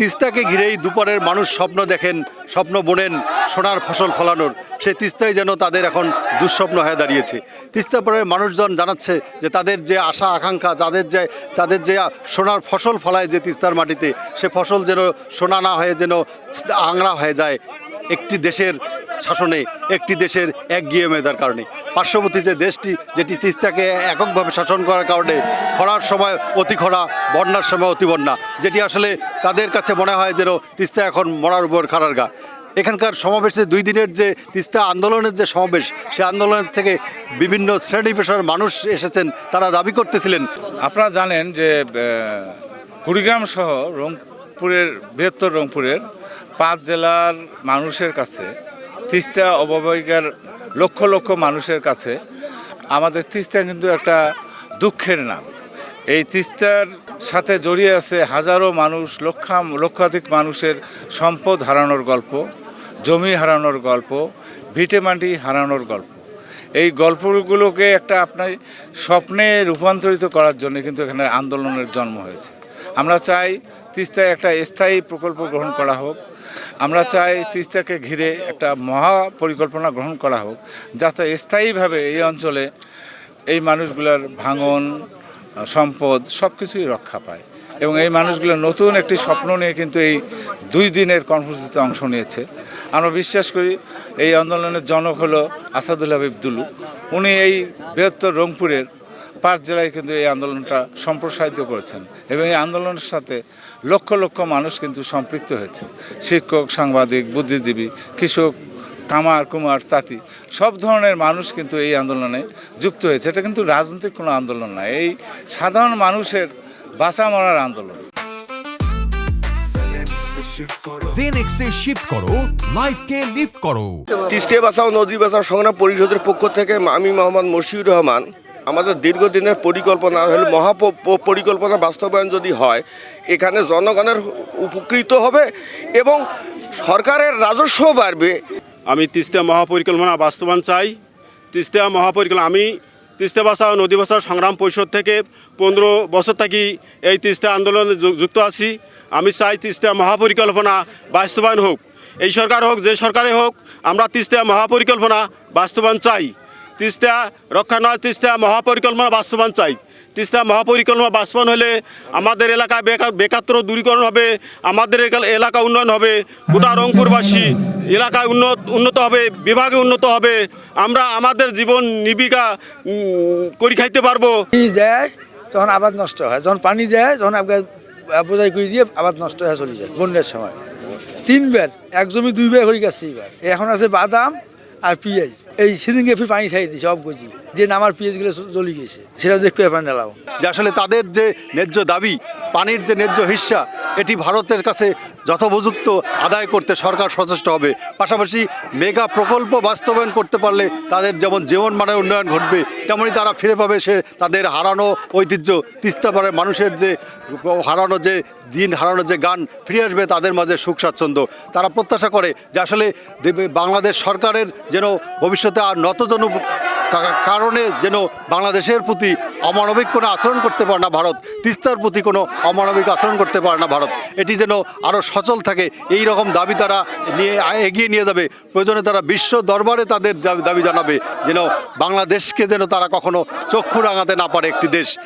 তিস্তাকে ঘিরেই দুপুরের মানুষ স্বপ্ন দেখেন, স্বপ্ন বোনেন সোনার ফসল ফলানোর। সে তিস্তাই যেন তাদের এখন দুঃস্বপ্ন হয়ে দাঁড়িয়েছে। তিস্তা পরে মানুষজন জানাচ্ছে যে তাদের যে আশা, আকাঙ্ক্ষা, যাদের যে তাদের যে সোনার ফসল ফলায় যে তিস্তার মাটিতে, সে ফসল যেন সোনা না হয়ে যেন আংরা হয়ে যায়। একটি দেশের শাসনে, একটি দেশের একগিয়ে মেধার কারণে। পার্শ্ববর্তী যে দেশটি, যেটি তিস্তাকে এককভাবে শাসন করার কারণে খরার সময় অতি খরা, বন্যার সময় অতি বন্যা, যেটি আসলে তাদের কাছে মনে হয় যেন তিস্তা এখন মরার উপর খারার গা। এখানকার সমাবেশে দুই দিনের যে তিস্তা আন্দোলনের যে সমাবেশ, সে আন্দোলনের থেকে বিভিন্ন শ্রেণি পেশার মানুষ এসেছেন, তারা দাবি করতেছিলেন। আপনারা জানেন যে কুড়িগ্রাম সহ রংপুরের, বৃহত্তর রংপুরের পাঁচ জেলার মানুষের কাছে, তিস্তা অববাহিকার লক্ষ লক্ষ মানুষের কাছে, আমাদের তিস্তা কিন্তু একটা দুঃখের নাম। এই তিস্তার সাথে জড়িয়ে আছে হাজারো মানুষ, লক্ষা, লক্ষাধিক মানুষের সম্পদ হারানোর গল্প, জমি হারানোর গল্প ভিটেমাটি হারানোর গল্প। এই গল্পগুলোকে একটা আপনার স্বপ্নে রূপান্তরিত করার জন্য কিন্তু এখানে আন্দোলনের জন্ম হয়েছে। আমরা চাই তিস্তায় একটা স্থায়ী প্রকল্প গ্রহণ করা হোক। আমরা চাই তিস্তাকে ঘিরে একটা মহা পরিকল্পনা গ্রহণ করা হোক, যাতে স্থায়ীভাবে এই অঞ্চলে এই মানুষগুলোর ভাঙন, সম্পদ সব কিছুই রক্ষা পায়। এবং এই মানুষগুলো নতুন একটি স্বপ্ন নিয়ে কিন্তু এই দুই দিনের কর্মসূচিতে অংশ নিয়েছে। আমরা বিশ্বাস করি এই আন্দোলনের জনক হলো আসাদুল্লাহ হাবিব দুলু। উনি এই বৃহত্তর রংপুরের পাঁচ জেলায় কিন্তু এই আন্দোলনটা সম্প্রসারিত করেছেন এবং এই আন্দোলনের সাথে লক্ষ লক্ষ মানুষ কিন্তু সম্পৃক্ত হয়েছে। শিক্ষক সাংবাদিক বুদ্ধিজীবী কৃষক কামার কুমার তাঁতি সব ধরনের মানুষ কিন্তু এই আন্দোলনে যুক্ত হয়েছে। এটা কিন্তু রাজনৈতিক কোনো আন্দোলন নয় এই সাধারণ মানুষের বাঁচা মরার আন্দোলন। জেনেক্সে শিফট করো লাইফকে লিফট করো। তিস্তে বাঁচাও নদী বাঁচাও সংগ্রাম পরিষদের পক্ষ থেকে আমি মোহাম্মদ মশিউর রহমান আমাদের দীর্ঘদিনের পরিকল্পনা হলে মহা পরিকল্পনা বাস্তবায়ন যদি হয়, এখানে জনগণের উপকৃত হবে এবং সরকারের রাজস্ব বাড়বে। আমি তিস্তা মহাপরিকল্পনা বাস্তবায়ন চাই। তিস্তা মহাপরিকল্পনা, আমি তিস্তা বাঁচাও নদী বাঁচাও সংগ্রাম পরিষদ থেকে পনেরো বছর থাকি এই তিস্তা আন্দোলনে যুক্ত আছি। আমি চাই তিস্তা মহাপরিকল্পনা বাস্তবায়ন হোক। এই সরকার হোক, যে সরকারে হোক, আমরা তিস্তা মহাপরিকল্পনা বাস্তবায়ন চাই। তিস্তা রক্ষা নয়, তিস্তা মহাপরিকল্পনা বাস্তবায়ন চাই। তিস্তা মহাপরিকল্পনা বাস্তবায়ন হলে আমাদের এলাকায় বেকার বেকারত্ব দূরীকরণ হবে, আমাদের এলাকা- এলাকা উন্নয়ন হবে, গোটা রংপুরবাসী এলাকায় উন্নত উন্নত হবে, বিভাগে উন্নত হবে। আমরা আমাদের জীবন নিবিকা করি খাইতে পারব। দেয় তখন আবাদ নষ্ট হয়। যখন পানি দেয় যখন বোঝাই করে দিয়ে আবাদ নষ্ট হয়ে চলে যায় বন্যার সময়। তিনবার, এক জমি দুইবার হয়ে গেছে এবার এখন আছে বাদাম আর পিএইচ এই সেদিনকে ফির পানি ছাই দিয়েছে, সব কিছু যে নামার পেঁয়াজগুলো চলে গিয়েছে সেটা দেখতে পারেন এলাও যে আসলে তাদের যে ন্যায্য দাবি, পানির যে ন্যায্য হিস্সা এটি ভারতের কাছে যথোপযুক্ত আদায় করতে সরকার সচেষ্ট হবে। পাশাপাশি মেগা প্রকল্প বাস্তবায়ন করতে পারলে তাদের যেমন জীবনমানের উন্নয়ন ঘটবে তেমনই তারা ফিরে পাবে সে তাদের হারানো ঐতিহ্য। তিস্তা পাড়ার মানুষের যে হারানো যে দিন, হারানো যে গান ফিরে আসবে তাদের মাঝে সুখ, স্বাচ্ছন্দ্য। তারা প্রত্যাশা করে যে আসলে বাংলাদেশ সরকারের যেন ভবিষ্যতে আর নতজন কারণে যেন বাংলাদেশের প্রতি অমানবিক কোনো আচরণ করতে পারে না ভারত, তিস্তার প্রতি কোনো অমানবিক আচরণ করতে পারে না ভারত। এটি যেন আরও সচল থাকে, এই রকম দাবি তারা নিয়ে, এগিয়ে নিয়ে যাবে। প্রয়োজনে তারা বিশ্ব দরবারে তাদের দাবি- জানাবে যেন বাংলাদেশকে যেন তারা কখনো চক্ষু রাঙাতে না পারে একটি দেশ।